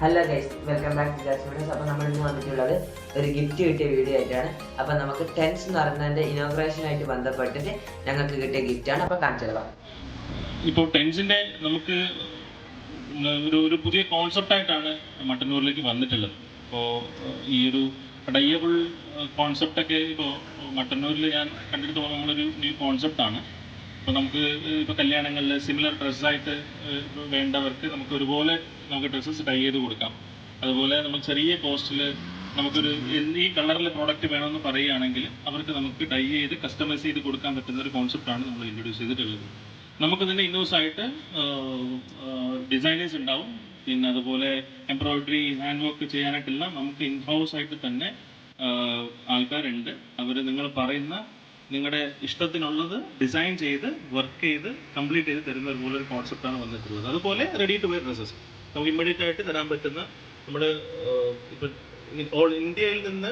Hello guys welcome back to Jasmine's അപ്പോൾ നമ്മൾ ഇന്ന് വന്നിട്ടുള്ളത് ഒരു ഗിഫ്റ്റ് കിട്ടിയ വീഡിയോ ആയിട്ടാണ്. അപ്പോൾ നമുക്ക് ടെൻസ് എന്ന് പറയുന്നതിന്റെ ഇനോഗ്രേഷനായിട്ട് ബന്ധപ്പെട്ടിട്ട് ഞങ്ങൾക്ക് കിട്ടിയ ഗിഫ്റ്റാണ് അപ്പോൾ കാണിച്ചു തരാം. ഇപ്പോൾ ടെൻസിന്റെ നമുക്ക് ഒരു ഒരു പുതിയ കോൺസെപ്റ്റ് ആയിട്ടാണ് മട്ടന്നൂരിലേക്ക് വന്നിട്ടുള്ളത്. ഇപ്പോൾ ഈ ഒരു ഡയബിൾ കോൺസെപ്റ്റ് ഒക്കെ ഇപ്പോൾ മട്ടന്നൂരിൽ ഞാൻ കണ്ടിട്ട് നമ്മളൊരു ന്യൂ കോൺസെപ്റ്റ് ആണ് നമുക്ക് ഇപ്പോൾ കല്യാണങ്ങളിൽ സിമിലർ ഡ്രസ്സായിട്ട് വേണ്ടവർക്ക് നമുക്ക് ഒരുപോലെ നമുക്ക് ഡ്രസ്സസ് ടൈ ചെയ്ത് കൊടുക്കാം. അതുപോലെ നമ്മൾ ചെറിയ കോസ്റ്റിൽ നമുക്കൊരു ഈ കളറിലെ പ്രോഡക്റ്റ് വേണമെന്ന് പറയുകയാണെങ്കിൽ അവർക്ക് നമുക്ക് ടൈ ചെയ്ത് കസ്റ്റമൈസ് ചെയ്ത് കൊടുക്കാൻ പറ്റുന്ന ഒരു കോൺസെപ്റ്റാണ് നമ്മൾ ഇൻട്രൊഡ്യൂസ് ചെയ്തിട്ടുള്ളത്. നമുക്ക് തന്നെ ഇന്നോസ് ആയിട്ട് ഡിസൈനേഴ്സ് ഉണ്ടാവും. പിന്നെ അതുപോലെ എംബ്രോയിഡറി ഹാൻഡ് വർക്ക് ചെയ്യാനായിട്ടെല്ലാം നമുക്ക് ഇൻഹൗസ് ആയിട്ട് തന്നെ ആൾക്കാരുണ്ട്. അവർ നിങ്ങൾ പറയുന്ന നിങ്ങളുടെ ഇഷ്ടത്തിനുള്ളത് ഡിസൈൻ ചെയ്ത് വർക്ക് ചെയ്ത് കംപ്ലീറ്റ് ചെയ്ത് തരുന്ന ഒരു പോലെ ഒരു കോൺസെപ്റ്റാണ് വന്നിട്ടുള്ളത്. അതുപോലെ റെഡി ടു വെയർ ഡ്രസ്സസ് നമുക്ക് ഇമ്മീഡിയറ്റ് ആയിട്ട് തരാൻ പറ്റുന്ന നമ്മൾ ഇപ്പം ഓൾ ഇന്ത്യയിൽ നിന്ന്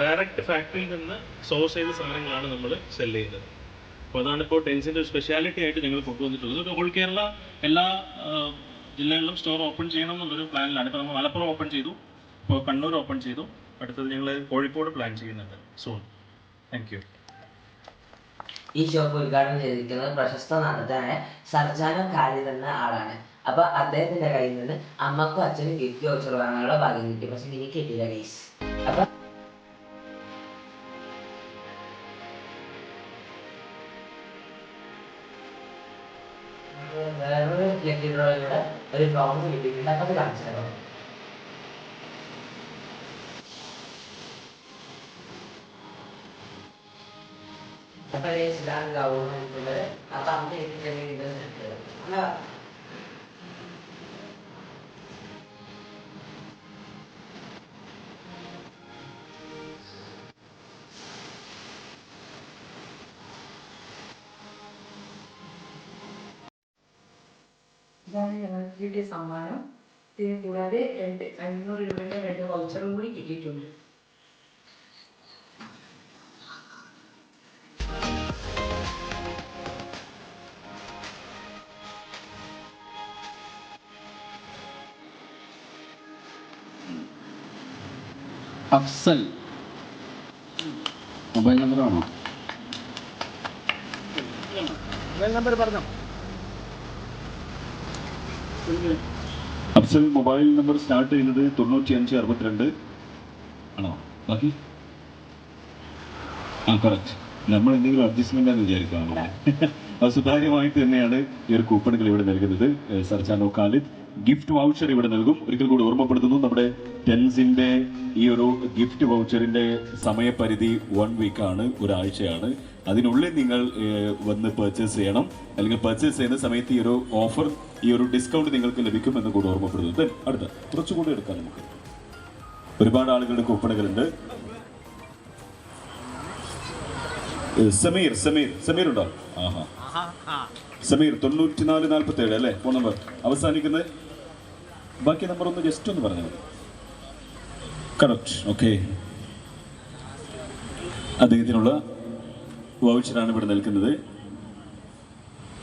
ഡയറക്റ്റ് ഫാക്ടറിയിൽ നിന്ന് സോഴ്സ് ചെയ്ത സാധനങ്ങളാണ് നമ്മൾ സെൽ ചെയ്യുന്നത്. അപ്പോൾ അതാണ് ഇപ്പോൾ ടെൻസിന്റെ ഒരു സ്പെഷ്യാലിറ്റി ആയിട്ട് ഞങ്ങൾ കൊണ്ടുവന്നിട്ടുള്ളത്. ഹോൾ കേരള എല്ലാ ജില്ലകളിലും സ്റ്റോർ ഓപ്പൺ ചെയ്യണം എന്നുള്ളൊരു പ്ലാനിലാണ് ഇപ്പോൾ നമ്മൾ മലപ്പുറം ഓപ്പൺ ചെയ്തു. ഇപ്പോൾ കണ്ണൂർ ഓപ്പൺ ചെയ്തു. അടുത്തത് ഞങ്ങൾ കോഴിക്കോട് പ്ലാൻ ചെയ്യുന്നുണ്ട്. സോൺ താങ്ക് യു ഈ ഷോപ്പ് ഉദ്ഘാടനം ചെയ്തിരിക്കുന്നത് പ്രശസ്ത നടനായ സർജാനം ഖാലിദ് എന്ന ആളാണ്. അപ്പോൾ അദ്ദേഹത്തിന്റെ കയ്യിൽ നിന്ന് അമ്മക്കും അച്ഛനും ഗിഫ്റ്റ് വൗച്ചർ വാങ്ങാനുള്ള ഭാഗ്യം കിട്ടി. പക്ഷെ എനിക്ക് കിട്ടിയില്ല ഗൈസ് അപ്പോൾ വേറൊരു ലക്കി ഒരു പ്രോബ്ലം കിട്ടിയിട്ടുണ്ട്. അപ്പോൾ അത് കാണിച്ചു തരാം ഇതിന്റെ ഇത് അല്ല ഇതാണ് ഞങ്ങൾക്ക് കിട്ടിയ സമ്മാനം. ഇതിന് കൂടാതെ രണ്ട് അഞ്ഞൂറ് രൂപയുടെ രണ്ട് വൗച്ചറും കൂടി കിട്ടിയിട്ടുണ്ട്. അഫ്സൽ. മൊബൈൽ നമ്പർ ആണോ? അഫ്സൽ മൊബൈൽ നമ്പർ സ്റ്റാർട്ട് ചെയ്യുന്നത് തൊണ്ണൂറ്റി അഞ്ച് അറുപത്തിരണ്ട്. ആണോ? ബാക്കി? ആ കറക്റ്റ് നമ്മൾ എന്തെങ്കിലും അഡ്ജസ്റ്റ്മെന്റ് ആണെന്ന് വിചാരിക്കാം അത് സുതാര്യമായിട്ട് തന്നെയാണ് ഈ ഒരു കൂപ്പണുകൾ ഇവിടെ നൽകുന്നത്. സർജാനോ ഖാലിദ്. ഗിഫ്റ്റ് വൗച്ചർ ഇവിടെ നൽകും. ഒരിക്കൽ കൂടി ഓർമ്മപ്പെടുത്തുന്നു നമ്മുടെ ടെൻസിന്റെ ഈ ഒരു ഗിഫ്റ്റ് വൗച്ചറിന്റെ സമയപരിധി വൺ വീക്ക് ആണ് ഒരാഴ്ചയാണ്. അതിനുള്ളിൽ നിങ്ങൾ വന്ന് പർച്ചേസ് ചെയ്യണം. അല്ലെങ്കിൽ പർച്ചേസ് ചെയ്യുന്ന സമയത്ത് ഈ ഒരു ഓഫർ ഈ ഒരു ഡിസ്കൗണ്ട് നിങ്ങൾക്ക് ലഭിക്കും എന്ന് കൂടി ഓർമ്മപ്പെടുത്തുന്നു. Then അടുത്ത കുറച്ചുകൂടി എടുക്കാം നമുക്ക്. ഒരുപാട് ആളുകളുടെ കൂപ്പണുകളുണ്ട് സമീർ സമീർ സമീർ ഉണ്ടോ? ആഹാ. സമീർ തൊണ്ണൂറ്റിനാല് നാൽപ്പത്തി ഏഴ് അല്ലേ? Phone number. അവസാനിക്കുന്നത് ബാക്കി നമ്പർ ഒന്ന് ജസ്റ്റ് ഒന്ന് പറഞ്ഞു കറക്റ്റ് ഓക്കെ അദ്ദേഹത്തിനുള്ള വൗച്ചറാണ് ഇവിടെ നിൽക്കുന്നത്.